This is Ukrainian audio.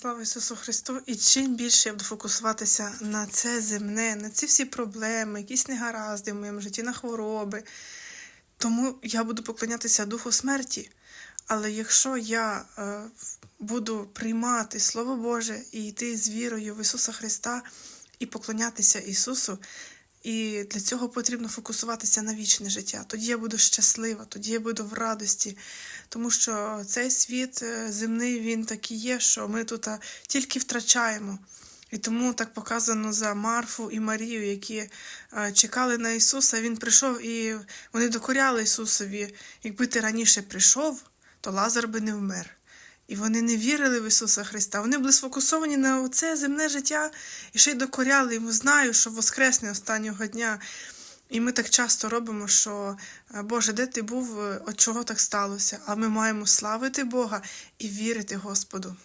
Слава Ісусу Христу! І чим більше я буду фокусуватися на це земне, на ці всі проблеми, якісь негаразди в моєму житті, на хвороби, тому я буду поклонятися Духу смерті. Але якщо я е, буду приймати Слово Боже і йти з вірою в Ісуса Христа і поклонятися Ісусу, і для цього потрібно фокусуватися на вічне життя. Тоді я буду щаслива, тоді я буду в радості, тому що цей світ е, земний він такий є, що ми тут тільки втрачаємо. І тому так показано за Марфу і Марію, які е, чекали на Ісуса. Він прийшов і вони докоряли Ісусові. Якби ти раніше прийшов, то Лазар би не вмер. І вони не вірили в Ісуса Христа. Вони були сфокусовані на це земне життя і ще й докоряли йому. Знаю, що воскресне останнього дня. І ми так часто робимо, що е, Боже, де ти був, Е, от чого так сталося? А ми маємо славити Бога і вірити Господу.